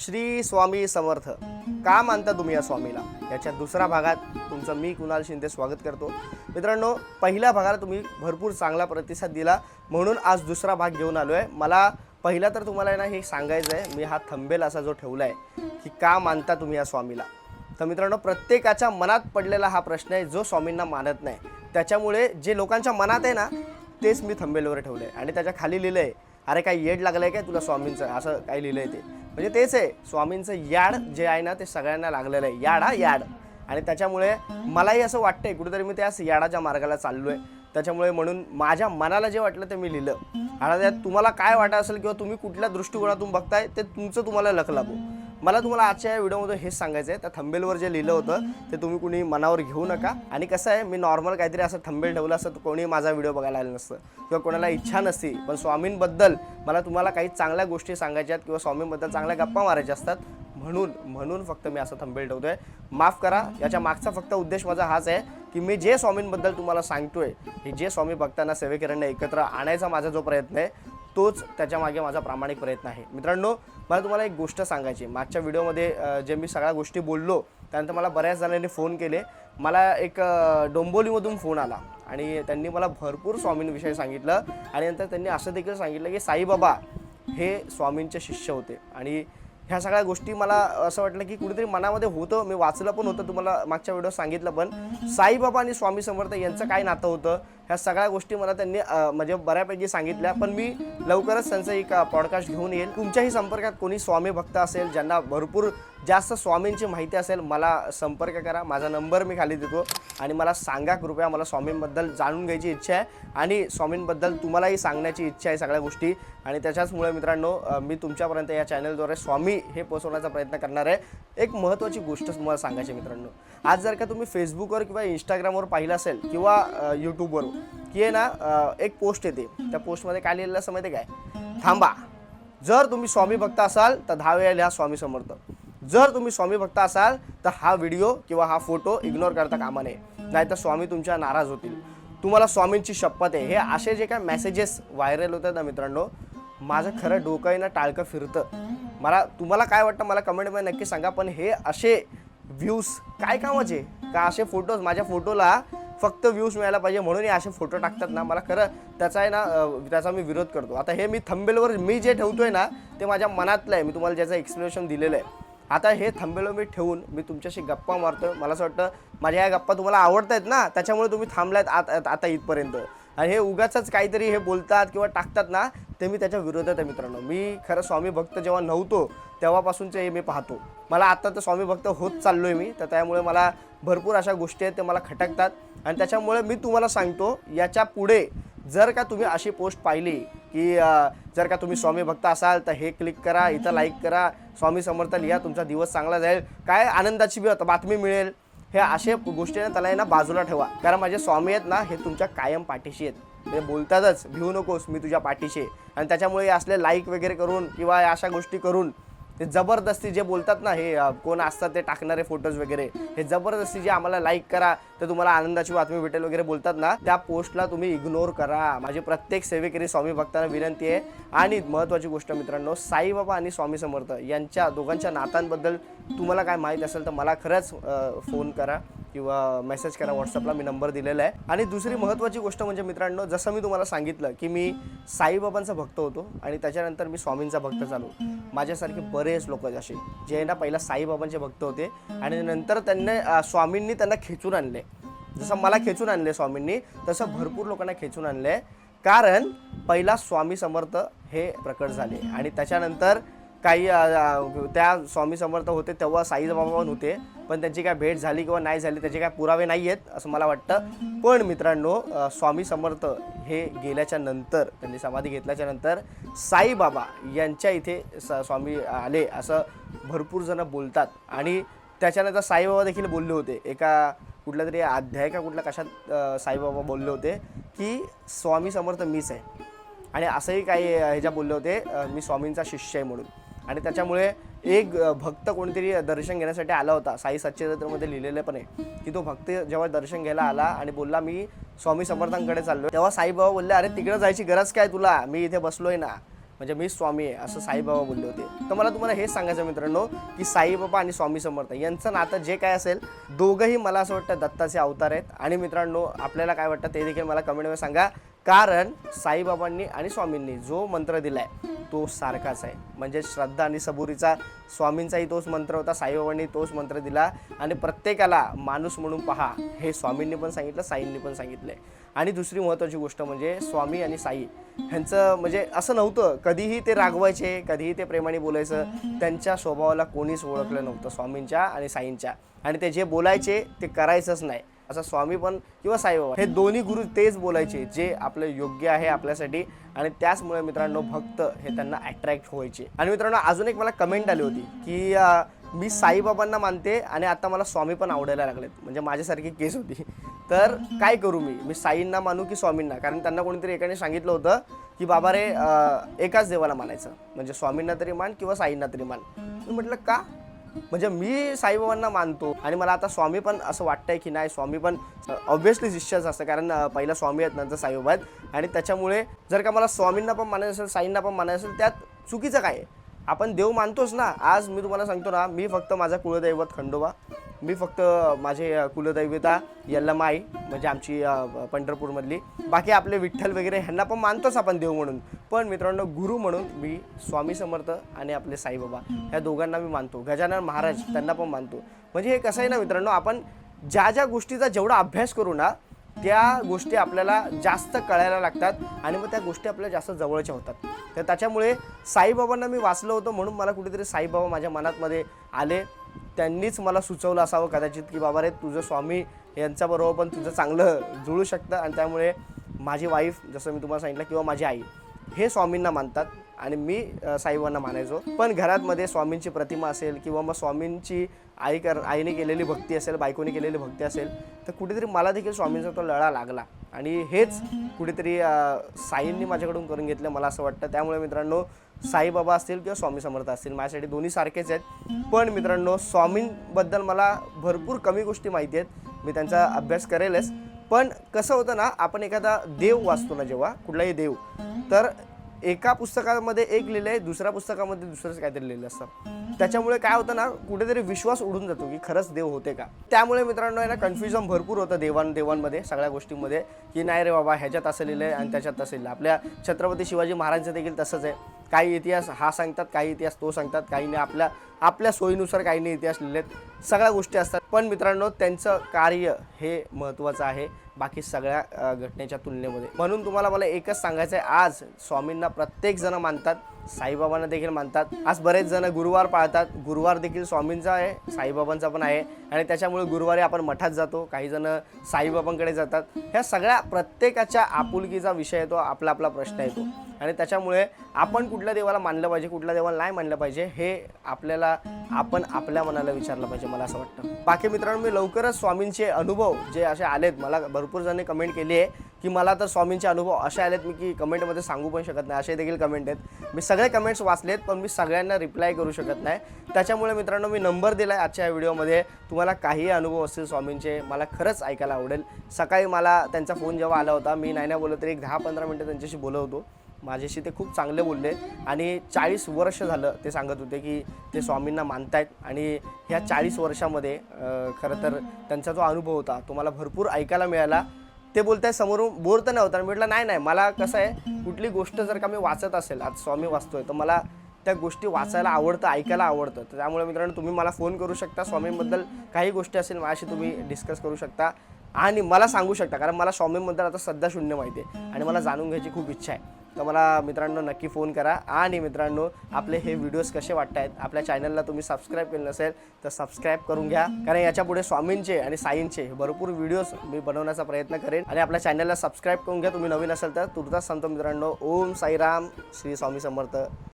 श्री स्वामी समर्थ. का मानता तुम्ही या स्वामीला? याच्या दुसऱ्या भागात तुमचं मी कुणाल शिंदे स्वागत करतो. मित्रांनो पहिल्या भागाला तुम्ही भरपूर चांगला प्रतिसाद दिला. म्हणून आज दुसरा भाग घेऊन आलो आहे मला पहिला तर तुम्हाला आहे ना हे सांगायचं आहे मी हा थंबेल असा जो ठेवला आहे की का मानता तुम्ही या स्वामीला? तर मित्रांनो प्रत्येकाच्या मनात पडलेला हा प्रश्न आहे जो स्वामींना मानत नाही. त्याच्यामुळे जे लोकांच्या मनात आहे ना तेच मी थंबेलवर ठेवलं आहे आणि त्याच्याखाली लिहिलं आहे अरे काय येड लागलं आहे काय तुला स्वामींचं? असं काही लिहिलं आहे ते. म्हणजे तेच आहे स्वामींचं याड जे आहे ना ते सगळ्यांना लागलेलं आहे. याड हा याड. आणि त्याच्यामुळे मलाही असं वाटतंय कुठेतरी मी त्याच याडाच्या मार्गाला चाललो आहे त्याच्यामुळे म्हणून माझ्या मनाला जे वाटलं ते मी लिहिलं. आणि त्यात तुम्हाला काय वाटत असेल किंवा तुम्ही कुठल्या दृष्टिकोनातून बघताय ते तुमचं तुम्हाला लख लागू मला तुम्हाला आजच्या या व्हिडिओमध्ये हेच सांगायचं आहे त्या थंबेलवर जे लिहिलं होतं ते तुम्ही कुणी मनावर घेऊ नका. आणि कसं आहे मी नॉर्मल काहीतरी असं थंबेल ठेवलं असतं तर कोणी माझा व्हिडिओ बघायला आलं नसतं. किंवा कोणाला इच्छा नसती पण स्वामींबद्दल मला तुम्हाला काही चांगल्या गोष्टी सांगायच्या आहेत किंवा स्वामींबद्दल चांगल्या गप्पा मारायच्या असतात म्हणून म्हणून फक्त मी असं थंबेल ठेवतो आहे माफ करा याच्या मागचा फक्त उद्देश माझा हाच आहे की मी जे स्वामींबद्दल तुम्हाला सांगतोय हे जे स्वामी भक्तांना सेवेकरांना एकत्र आणायचा माझा जो प्रयत्न आहे तोच त्याच्यामागे माझा प्रामाणिक प्रयत्न आहे. मित्रांनो मला तुम्हाला एक गोष्ट सांगायची मागच्या व्हिडिओमध्ये जे मी सगळ्या गोष्टी बोललो त्यानंतर मला बऱ्याच जणांनी फोन केले. मला एक डोंबोलीमधून फोन आला आणि त्यांनी मला भरपूर स्वामींविषयी सांगितलं आणि नंतर त्यांनी असं देखील सांगितलं की साईबाबा हे स्वामींचे शिष्य होते आणि ह्या सगळ्या गोष्टी मला असं वाटलं की कुठेतरी मनामध्ये होतं. मी वाचलं पण होतं तुम्हाला मागच्या व्हिडिओ सांगितलं पण. साईबाबा आणि स्वामी समर्थ यांचं काय नातं होतं? ह्या सगळ्या गोष्टी मला त्यांनी म्हणजे बऱ्यापैकी सांगितल्या. पण मी लवकरच त्यांचं एक पॉडकास्ट घेऊन येईल. तुमच्याही संपर्कात कोणी स्वामी भक्त असेल ज्यांना भरपूर जास्त स्वामींची माहिती असेल मला संपर्क करा. माझा नंबर मी खाली देतो. आणि मला सांगा कृपया मला स्वामींबद्दल जाणून घ्यायची इच्छा आहे. आणि स्वामींबद्दल तुम्हालाही सांगण्याची इच्छा आहे सगळ्या गोष्टी. आणि त्याच्याचमुळे मित्रांनो मी तुमच्यापर्यंत या चॅनलद्वारे स्वामी हे पोचवण्याचा प्रयत्न करणार आहे. एक महत्त्वाची गोष्ट तुम्हाला सांगायची मित्रांनो. आज जर का तुम्ही फेसबुकवर किंवा इंस्टाग्रामवर पाहिलं असेल किंवा यूट्यूबवर की आहे ना एक पोस्ट येते. त्या पोस्टमध्ये काय लिहिलेलं असं माहिती आहे काय? थांबा. जर तुम्ही स्वामी भक्त असाल तर दहा वेळा लिहा स्वामी समर्थ. जर तुम्ही स्वामी भक्त असाल तर हा व्हिडिओ किंवा हा फोटो इग्नोर करता कामा नये. नाहीतर स्वामी तुमच्या नाराज होतील. तुम्हाला स्वामींची शपथ आहे. हे असे जे काय मेसेजेस व्हायरल होतात ना मित्रांनो माझं खरं डोकं आहे ना टाळकं फिरतं. मला तुम्हाला काय वाटतं मला कमेंटमध्ये नक्की सांगा. पण हे असे व्ह्यूज काय कामाचे का असे फोटोज माझ्या फोटोला फक्त व्ह्यूज मिळायला पाहिजे म्हणून असे फोटो टाकतात ना? मला खरं त्याचा आहे ना त्याचा मी विरोध करतो. आता हे मी थंबेलवर मी जे ठेवतो आहे ना ते माझ्या मनातलं आहे. मी तुम्हाला ज्याचं एक्सप्लेनेशन दिलेलं आहे. आता हे थांबेलो मी ठेवून मी तुमच्याशी गप्पा मारतो मला असं वाटतं माझ्या या गप्पा तुम्हाला आवडत आहेत ना? त्याच्यामुळे तुम्ही थांबलायत आत- आता इथपर्यंत. आणि हे उगाच काहीतरी हे बोलतात किंवा टाकतात ना ते मी त्याच्या विरोधात आहे मित्रांनो. मी खरं स्वामी भक्त जेव्हा नव्हतो तेव्हापासूनचे हे मी पाहतो. मला आता तर स्वामी भक्त होत चाललो आहे मी तर त्यामुळे मला भरपूर अशा गोष्टी आहेत ते मला खटकतात. आणि त्याच्यामुळे मी तुम्हाला सांगतो याच्यापुढे जर का तुम्ही अशी पोस्ट पाहिली की जर का तुम्ही स्वामी भक्त असाल तर हे क्लिक करा इथं लाईक करा स्वामी समर्थ लिहा तुमचा दिवस चांगला जाईल. काय आनंदाची बी बातमी मिळेल. हे असे गोष्टी ना त्याला आहे ना बाजूला ठेवा. कारण माझे स्वामी आहेत ना हे तुमच्या कायम पाठीशी आहेत. ते बोलतातच भिवू नकोस मी तुझ्या पाठीशी आणि त्याच्यामुळे असले लाईक वगैरे करून किंवा अशा गोष्टी करून ते जबरदस्ती जे बोलतात ना हे कोण असतात ते टाकणारे फोटोज वगैरे हे जबरदस्ती जे आम्हाला लाईक करा तर तुम्हाला आनंदाची बातमी भेटेल वगैरे बोलतात ना त्या पोस्टला तुम्ही इग्नोर करा. माझी प्रत्येक सेवेकरी स्वामी भक्तांना विनंती आहे. आणि महत्त्वाची गोष्ट मित्रांनो साईबाबा आणि स्वामी समर्थ यांच्या दोघांच्या नात्यांबद्दल तुम्हाला काय माहीत असेल तर मला खरंच फोन करा किंवा मेसेज करा व्हॉट्सअपला मी नंबर दिलेला आहे. आणि दुसरी महत्त्वाची गोष्ट म्हणजे मित्रांनो जसं मी तुम्हाला सांगितलं की मी साईबाबांचा भक्त होतो आणि त्याच्यानंतर मी स्वामींचा भक्त झालो. माझ्यासारखे बरे बरेच लोक असे जे ना पहिला साईबाबांचे भक्त होते आणि नंतर त्यांनी स्वामींनी त्यांना खेचून आणले. जसं मला खेचून आणले स्वामींनी तसं भरपूर लोकांना खेचून आणले. कारण पहिला स्वामी समर्थ हे प्रकट झाले आणि त्याच्यानंतर काही त्या स्वामी समर्थ होते तेव्हा साईबाबा पण होते. पण त्यांची काय भेट झाली किंवा नाही झाली त्याचे काय पुरावे नाही आहेत असं मला वाटतं. पण मित्रांनो स्वामी समर्थ हे गेल्याच्यानंतर त्यांनी समाधी घेतल्याच्या नंतर साईबाबा यांच्या इथे स- स्वामी आले असं भरपूर जणं बोलतात. आणि त्याच्यानंतर साईबाबा देखील बोलले होते. एका कुठल्या तरी अध्याय का कुठल्या कशात साईबाबा बोलले होते की स्वामी समर्थ मीच आहे. आणि असंही काही ह्याच्या बोलले होते मी स्वामींचा शिष्य आहे म्हणून. आणि त्याच्यामुळे एक भक्त कोणतरी दर्शन घेण्यासाठी आला होता. साई सच्चरित्रमध्ये लिहिलेलं पण आहे की तो भक्त जेव्हा दर्शन घ्यायला आला आणि बोलला मी स्वामी समर्थांकडे चाललो तेव्हा साईबाबा बोलले अरे तिकडे जायची गरज काय तुला? मी इथे बसलोय ना. म्हणजे मी स्वामी आहे असं साईबाबा बोलले होते. तर मला तुम्हाला हेच सांगायचं मित्रांनो की साईबाबा आणि स्वामी समर्थ यांचं नातं जे काय असेल दोघंही मला असं वाटतं दत्ताचे अवतार आहेत. आणि मित्रांनो आपल्याला काय वाटतं ते देखील मला कमेंटमध्ये सांगा. कारण साईबाबांनी आणि स्वामींनी जो मंत्र दिलाय तो सारखाच आहे. म्हणजे श्रद्धा आणि सबुरीचा स्वामींचाही तोच मंत्र होता साईबाबांनी तोच मंत्र दिला. आणि प्रत्येकाला माणूस म्हणून पहा हे स्वामींनी पण सांगितलं साईंनी पण सांगितलंय. आणि दुसरी महत्त्वाची गोष्ट म्हणजे स्वामी आणि साई ह्यांचं म्हणजे असं नव्हतं कधीही ते रागवायचे कधीही ते प्रेमाने बोलायचं त्यांच्या स्वभावाला कोणीच ओळखलं नव्हतं स्वामींच्या आणि साईंच्या. आणि ते जे बोलायचे ते करायचंच नाही. असं स्वामी पण किंवा साईबाबा. हे दोन्ही गुरु तेच बोलायचे जे आपलं योग्य आहे आपल्यासाठी आणि त्याचमुळे मित्रांनो भक्त हे त्यांना अट्रॅक्ट व्हायचे. आणि मित्रांनो अजून एक मला कमेंट आली होती की अं, मी साईबाबांना मानते आणि आता मला स्वामी पण आवडायला लागलेत. म्हणजे माझ्यासारखी केस होती. तर काय करू मी? मी साईंना मानू की स्वामींना? कारण त्यांना कोणीतरी एकाने सांगितलं होतं की बाबा रे एकाच देवाला मानायचं. म्हणजे स्वामींना तरी मान किंवा साईंना तरी मान. मी म्हटलं का? म्हणजे मी साईबाबांना मानतो आणि मला आता स्वामी पण असं वाटतंय की नाही स्वामी पण ऑब्व्हियसली शिष्यच असतं. कारण पहिला स्वामी आहेत नंतर साईबाबा आहेत. आणि त्याच्यामुळे जर का मला स्वामींना पण मानायचं असेल साईंना पण मानायचं असेल त्यात चुकीचं काय आहे? आपण देव मानतोच ना. आज मी तुम्हाला सांगतो ना मी फक्त माझा कुलदैवत खंडोबा. मी फक्त माझे कुलदैवता कुलदैवता आई म्हणजे आमची पंढरपूरमधली. बाकी आपले विठ्ठल वगैरे ह्यांना पण मानतोच आपण देव म्हणून. पण मित्रांनो गुरु म्हणून मी स्वामी समर्थ आणि आपले साईबाबा ह्या दोघांना मी मानतो. गजानन महाराज त्यांना पण मानतो. म्हणजे हे कसं आहे ना मित्रांनो आपण ज्या ज्या गोष्टीचा जेवढा अभ्यास करू ना त्या गोष्टी आपल्याला जास्त कळायला लागतात आणि मग त्या गोष्टी आपल्याला जास्त जवळच्या होतात. तर त्याच्यामुळे साईबाबांना मी वाचलं होतं म्हणून मला कुठेतरी साईबाबा माझ्या मनातमध्ये आले. त्यांनीच मला सुचवलं असावं कदाचित की बाबा रे तुझं स्वामी यांच्याबरोबर पण तुझं चांगलं जुळू शकतं आणि त्यामुळे माझी वाईफ जसं मी तुम्हाला सांगितलं किंवा माझी आई हे स्वामींना मानतात. आणि मी साईबांना साईबाबांना मानायचो. पण घरातमध्ये स्वामींची प्रतिमा असेल किंवा मग स्वामींची आई कर आईने केलेली भक्ती असेल बायकोने केलेली भक्ती असेल तर कुठेतरी मला देखील स्वामींचा तो लळा लागला. आणि हेच कुठेतरी साईंनी माझ्याकडून करून घेतलं मला असं वाटतं. त्यामुळे मित्रांनो साईबाबा असतील किंवा स्वामी समर्थ असतील माझ्यासाठी दोन्ही सारखेच आहेत. पण मित्रांनो स्वामींबद्दल मला भरपूर कमी गोष्टी माहिती आहेत. मी त्यांचा अभ्यास करेलच. पण कसं होतं ना आपण एखादा देव वाचतो ना जेव्हा कुठलाही देव तर एका पुस्तकामध्ये एक लिहिलं आहे दुसऱ्या पुस्तकामध्ये दुसरंच काहीतरी लिहिलं असतं त्याच्यामुळे काय होतं ना कुठेतरी विश्वास उडून जातो की खरंच देव होते का? त्यामुळे मित्रांनो आहे ना कन्फ्युजन भरपूर होतं देवान देवांमध्ये सगळ्या गोष्टींमध्ये की नाही रे बाबा ह्याच्यात असं लिहिलं आहे आणि त्याच्यात तसं लिहिलं आपल्या छत्रपती शिवाजी महाराजांचं देखील तसंच आहे. काही इतिहास हा सांगतात काही इतिहास तो सांगतात काहीने आपल्या आपल्या सोयीनुसार काहीने इतिहास लिहिलेत सगळ्या गोष्टी असतात. पण मित्रांनो त्यांचं कार्य हे महत्त्वाचं आहे. बाकी सगळ्या घटनेच्या तुलनेमध्ये. म्हणून तुम्हाला मला एकच सांगायचं आहे. आज स्वामींना प्रत्येक जण मानतात. साईबाबांना देखील मानतात. आज बरेच जण गुरुवार पाळतात. गुरुवार देखील स्वामींचा आहे. साईबाबांचा पण आहे. आणि त्याच्यामुळे गुरुवारी आपण मठात जातो. काही जण साईबाबांकडे जातात. ह्या सगळ्या प्रत्येकाच्या आपुलकीचा विषय येतो आपला आपला प्रश्न येतो आणि त्याच्यामुळे आपण कुठल्या देवाला मानलं पाहिजे कुठल्या देवाला नाही मानलं पाहिजे हे आपल्याला आपण आपल्या मनाला विचारलं पाहिजे मला असं वाटतं. बाकी मित्रांनो मी लवकरच स्वामींचे अनुभव जे असे आलेत मला भरपूर जणांनी कमेंट केली आहे की मला तर स्वामींचे अनुभव असे आलेत मी की कमेंटमध्ये सांगू पण शकत नाही असे देखील कमेंट आहेत. मी सगळे कमेंट्स वाचलेत पण मी सगळ्यांना रिप्लाय करू शकत नाही. त्याच्यामुळे मित्रांनो मी नंबर दिला आहे आजच्या या व्हिडिओमध्ये तुम्हाला काही अनुभव असतील स्वामींचे मला खरंच ऐकायला आवडेल. सकाळी मला त्यांचा फोन जेव्हा आला होता मी नाही नाही बोलत तरी एक दहा पंधरा मिनटं त्यांच्याशी बोलत होतो. माझ्याशी ते खूप चांगले बोलले आणि चाळीस वर्ष झालं ते सांगत होते की ते स्वामींना मानतायत आणि ह्या चाळीस वर्षामध्ये खरं तर त्यांचा जो अनुभव होता तो मला भरपूर ऐकायला मिळाला. ते बोलताय समोरून बोर तर नव्हता म्हटलं नाही नाही मला कसं आहे कुठली गोष्ट जर का मी वाचत असेल आज स्वामी वाचतोय तर मला त्या गोष्टी वाचायला आवडतं ऐकायला आवडतं. तर त्यामुळे मित्रांनो तुम्ही मला फोन करू शकता स्वामींबद्दल काही गोष्टी असेल माझ्याशी तुम्ही डिस्कस करू शकता. आणि मला सांगू शकता कारण मला स्वामींबद्दल आता सध्या शून्य माहिती आहे आणि मला जाणून घ्यायची खूप इच्छा आहे. तर मला मित्रांनो नक्की फोन करा. आणि मित्रांनो आपले हे व्हिडिओज कसे वाटत आहेत आपल्या चॅनलला तुम्ही सबस्क्राईब केलं नसेल तर सबस्क्राईब करून घ्या. कारण याच्यापुढे स्वामींचे आणि साईंचे भरपूर व्हिडिओज मी बनवण्याचा प्रयत्न करेन. आणि आपल्या चॅनलला सबस्क्राईब करून घ्या. तुम्ही नवीन असेल तर तुर्तास सांगतो मित्रांनो ओम साईराम श्री स्वामी समर्थ.